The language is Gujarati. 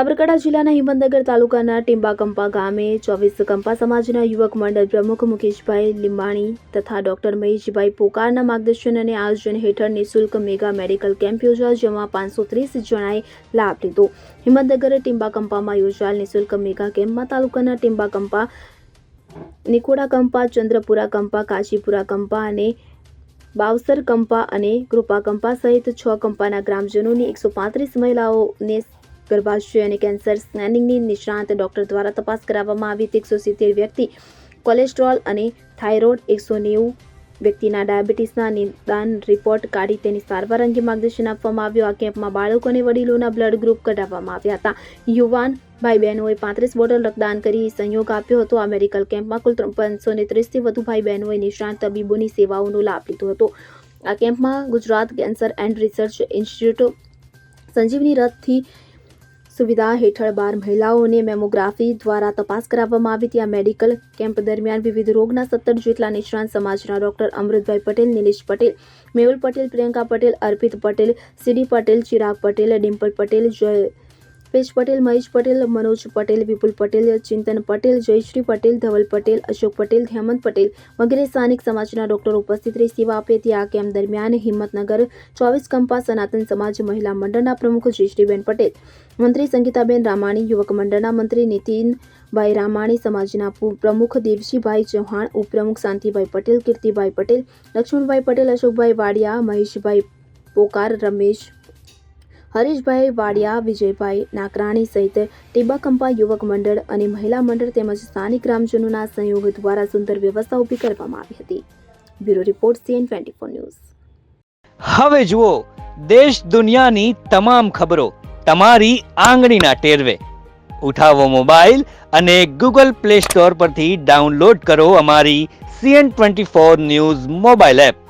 સાબરકાંઠા જિલ્લાના હિંમતનગર તાલુકાના ટીંબાકંપા ગામે ચોવીસ કંપા સમાજના યુવક મંડળ પ્રમુખ મુકેશભાઈ લીંબાણી તથા ડોક્ટર મહેશભાઈ પોકારના માર્ગદર્શન અને આયોજન હેઠળ નિઃશુલ્ક મેગા મેડિકલ કેમ્પ યોજાયો, જેમાં પાંચસો ત્રીસ જણાએ લાભ લીધો. હિંમતનગર ટીંબાકંપામાં યોજાયેલ નિઃશુલ્ક મેગા કેમ્પમાં તાલુકાના ટીંબાકંપા, નિકોડા કંપા, ચંદ્રપુરા કંપા, કાશીપુરા કંપા અને બાવસર કંપા અને કૃપા કંપા સહિત છ કંપાના ગ્રામજનોની એકસો પાંત્રીસ મહિલાઓને ગર્ભાશય અને કેન્સર સ્કેનિંગની નિષ્ણાંત ડોક્ટર દ્વારા તપાસ કરાવવામાં આવી. એકસો સિત્તેર વ્યક્તિ કોલેસ્ટ્રોલ અને થાઇરોઇડ, એકસો નેવું વ્યક્તિના ડાયાબિટીસના નિદાન રિપોર્ટ કાઢી તેની સારવાર અંગે માર્ગદર્શન આપવામાં આવ્યું. આ કેમ્પમાં બાળકો અને વડીલોના બ્લડ ગ્રુપ કઢાવવામાં આવ્યા હતા. યુવાન ભાઈ બહેનોએ પાંત્રીસ બોટલ રક્તદાન કરી સહયોગ આપ્યો હતો. આ મેડિકલ કેમ્પમાં કુલ પાંચસો ને ત્રીસથી વધુ ભાઈ બહેનોએ નિષ્ણાંત તબીબોની સેવાઓનો લાભ લીધો હતો. આ કેમ્પમાં Gujarat cancer and research institute Sanjivani રથથી સુવિધા હેઠળ બાર મહિલાઓને મેમોગ્રાફી દ્વારા તપાસ કરાવવામાં આવી ત્યાં મેડિકલ કેમ્પ દરમિયાન વિવિધ રોગના સત્તર જેટલા નિષ્ણાંત સમાજના doctor Amrutbhai Patel, Nilesh Patel, Mehul Patel, Priyanka Patel, Arpit Patel, C D Patel, Chirag Patel, Dimple Patel Jayesh Patel, Mahesh Patel, Manoj Patel, Vipul Patel, Chintan Patel, Jayshree Patel, Dhaval Patel, Ashok Patel, Hemant Patel વગેરે સ્થાનિક સમાજના ડોક્ટરો ઉપસ્થિત રહી સેવા આપી હતી. આ કેમ્પ દરમિયાન હિંમતનગર ચોવીસ કંપા સનાતન સમાજ મહિલા મંડળના પ્રમુખ જયશ્રીબેન પટેલ, મંત્રી સંગીતાબેન રામાણી, યુવક મંડળના મંત્રી નીતિનભાઈ રામાણી, સમાજના પ્રમુખ દેવજીભાઈ ચૌહાણ, ઉપપ્રમુખ શાંતિભાઈ પટેલ, કીર્તિભાઈ પટેલ, લક્ષ્મણભાઈ પટેલ, અશોકભાઈ વાડિયા, મહેશભાઈ પોકાર, રમેશ હરીશભાઈ વાડિયા, વિજયભાઈ નાકરાણી સહિત ટીબાકંપા યુવક મંડળ અને મહિલા મંડળ તેમજ સ્થાનિક ગ્રામજનોના સંયોગ દ્વારા સુંદર વ્યવસ્થા ઊભી કરવામાં આવી હતી. Bureau report CN twenty four news. હવે જુઓ, દેશ દુનિયાની તમામ ખબરો તમારી આંગળીના ટેરવે. ઉઠાવો મોબાઈલ અને ગૂગલ પ્લે સ્ટોર પરથી ડાઉનલોડ કરો અમારી CN twenty four news mobile app.